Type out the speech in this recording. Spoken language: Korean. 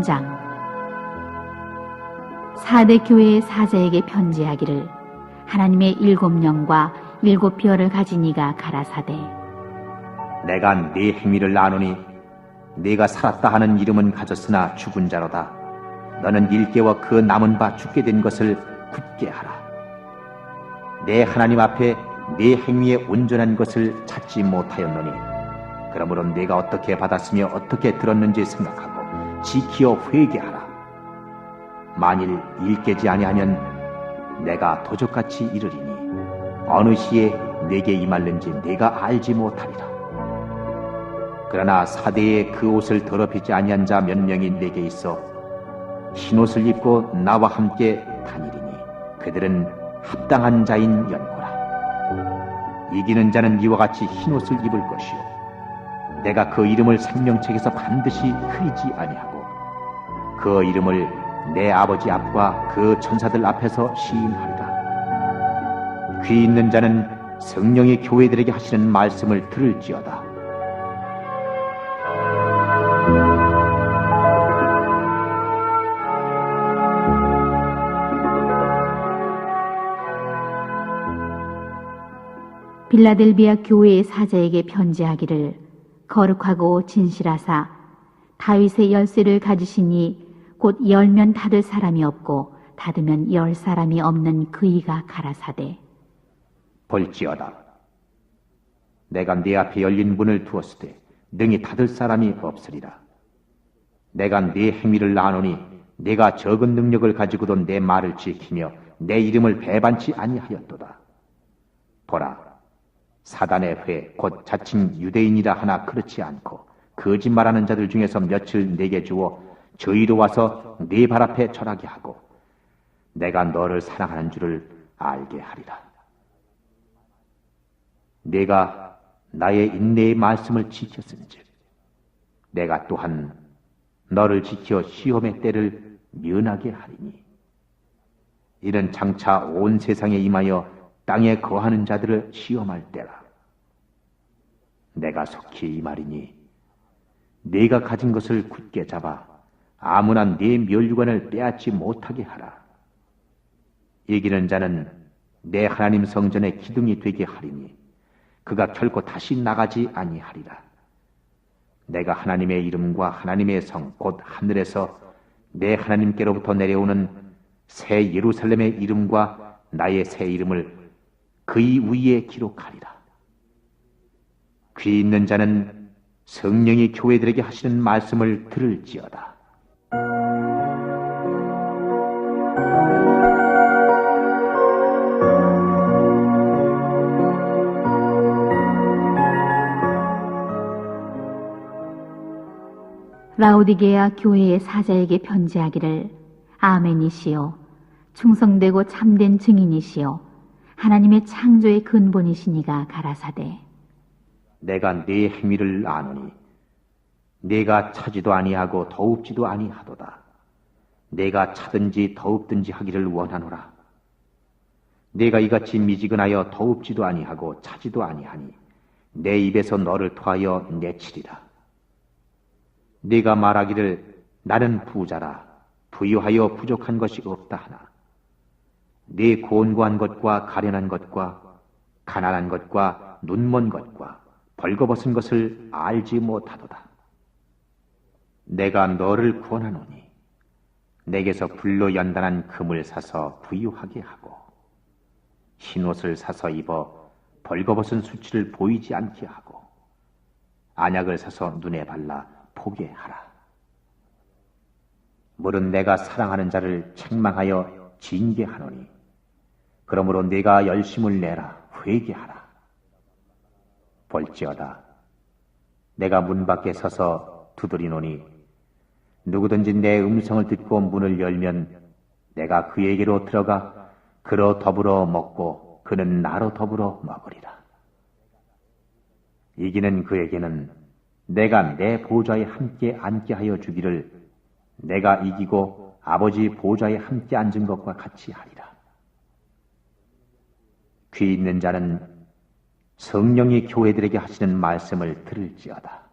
3장 사대 교회의 사자에게 편지하기를 하나님의 일곱 영과 일곱 별을 가진 이가 가라사대 내가 네 행위를 아노니 네가 살았다 하는 이름은 가졌으나 죽은 자로다. 너는 일개와 그 남은 바 죽게 된 것을 굳게 하라. 내 하나님 앞에 네 행위에 온전한 것을 찾지 못하였노니 그러므로 네가 어떻게 받았으며 어떻게 들었는지 생각하고 지키어 회개하라. 만일 일깨지 아니하면 내가 도적같이 이르리니 어느 시에 내게 임할는지 내가 알지 못하리라. 그러나 사대에 그 옷을 더럽히지 아니한 자 몇 명이 내게 있어 흰 옷을 입고 나와 함께 다니리니 그들은 합당한 자인 연고라. 이기는 자는 이와 같이 흰 옷을 입을 것이요 내가 그 이름을 생명책에서 반드시 흐리지 아니하고 그 이름을 내 아버지 앞과 그 천사들 앞에서 시인하리라. 귀 있는 자는 성령이 교회들에게 하시는 말씀을 들을지어다. 빌라델비아 교회의 사자에게 편지하기를 거룩하고 진실하사 다윗의 열쇠를 가지시니 곧 열면 닫을 사람이 없고 닫으면 열 사람이 없는 그이가 가라사대 볼지어다. 내가 네 앞에 열린 문을 두었을 때 능히 닫을 사람이 없으리라. 내가 네 행위를 아노니 내가 적은 능력을 가지고도 내 말을 지키며 내 이름을 배반치 아니하였도다. 보라, 사단의 회, 곧 자칭 유대인이라 하나 그렇지 않고 거짓말하는 자들 중에서 며칠 내게 주어 저희로 와서 네 발 앞에 절하게 하고 내가 너를 사랑하는 줄을 알게 하리라. 내가 나의 인내의 말씀을 지켰은즉 내가 또한 너를 지켜 시험의 때를 면하게 하리니 이는 장차 온 세상에 임하여 땅에 거하는 자들을 시험할 때라 내가 속히 이 말이니 네가 가진 것을 굳게 잡아 아무나 네 멸류관을 빼앗지 못하게 하라 이기는 자는 내 하나님 성전의 기둥이 되게 하리니 그가 결코 다시 나가지 아니하리라. 내가 하나님의 이름과 하나님의 성, 곧 하늘에서 내 하나님께로부터 내려오는 새 예루살렘의 이름과 나의 새 이름을 그의 위에 기록하리라. 귀 있는 자는 성령이 교회들에게 하시는 말씀을 들을지어다. 라오디게아 교회의 사자에게 편지하기를 아멘이시요 충성되고 참된 증인이시요 하나님의 창조의 근본이시니가 가라사대 내가 네 행위를 아노니 내가 차지도 아니하고 더웁지도 아니하도다. 내가 차든지 더웁든지 하기를 원하노라. 내가 이같이 미지근하여 더웁지도 아니하고 차지도 아니하니 내 입에서 너를 토하여 내치리라. 네가 말하기를 나는 부자라 부유하여 부족한 것이 없다 하나 네 곤고한 것과 가련한 것과 가난한 것과 눈먼 것과 벌거벗은 것을 알지 못하도다. 내가 너를 구원하노니 내게서 불로 연단한 금을 사서 부유하게 하고 흰옷을 사서 입어 벌거벗은 수치를 보이지 않게 하고 안약을 사서 눈에 발라 보게 하라. 물은 내가 사랑하는 자를 책망하여 징계하노니 그러므로 네가 열심을 내라 회개하라. 볼지어다 내가 문 밖에 서서 두드리노니 누구든지 내 음성을 듣고 문을 열면 내가 그에게로 들어가 그로 더불어 먹고 그는 나로 더불어 먹으리라. 이기는 그에게는 내가 내 보좌에 함께 앉게 하여 주기를 내가 이기고 아버지 보좌에 함께 앉은 것과 같이 하리라. 귀 있는 자는 성령이 교회들에게 하시는 말씀을 들을지어다.